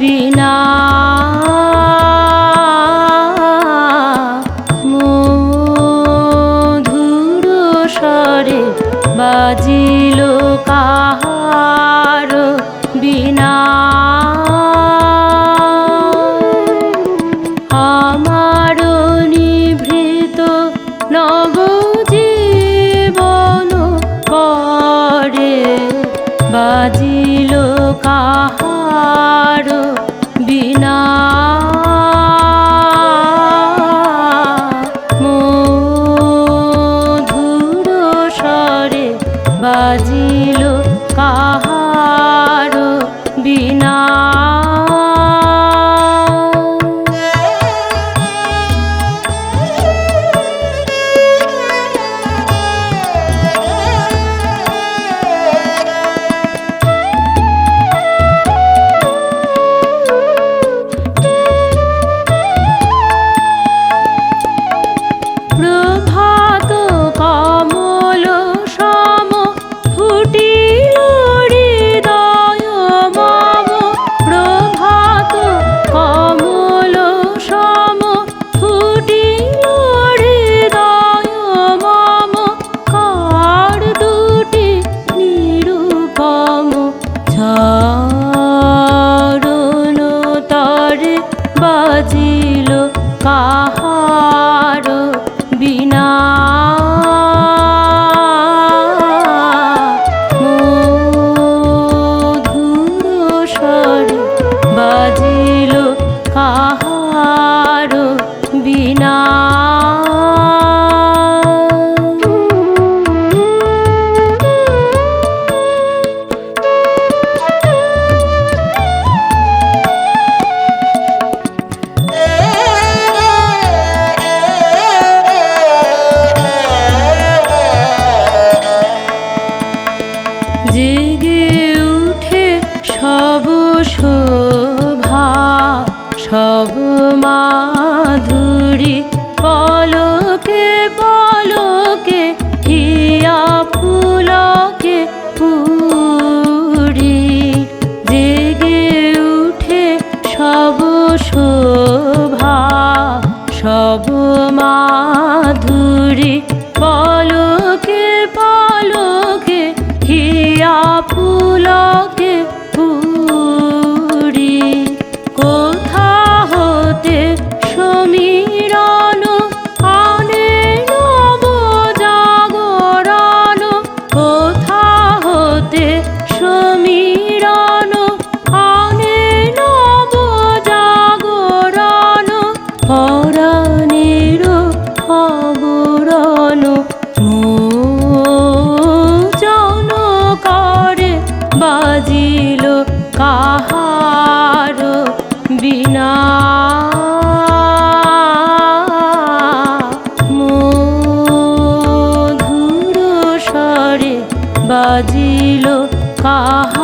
বিনা का শোভা, সব মাধুরী, পলকে পলকে, হিয়া ফুলকে পুরি জেগে উঠে সব শোভা, সব মাধুরী পল কাহার বিনা মধুর স্বরে বাজিল কাহার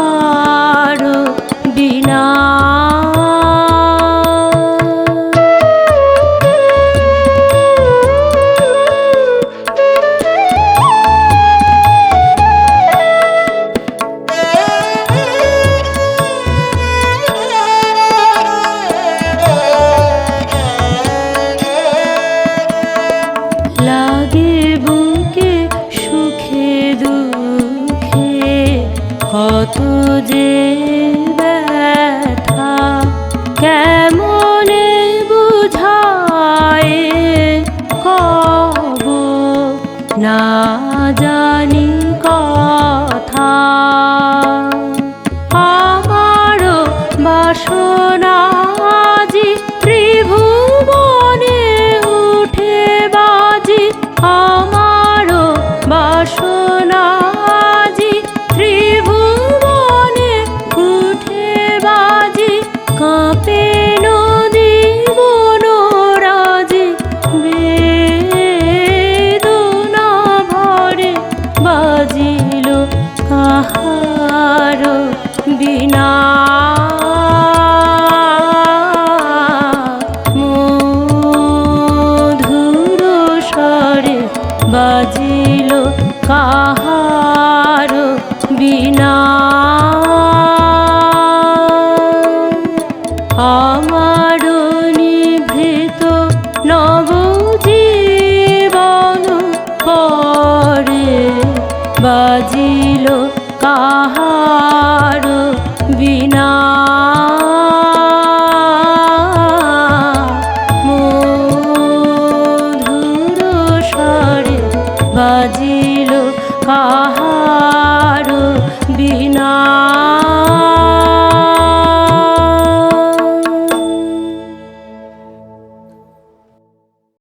যে ব্যথা কেমন বুঝায়? কব না জানি বাজিল কাহার বিনা। মধুর স্বরে বাজিল কাহার বিনা।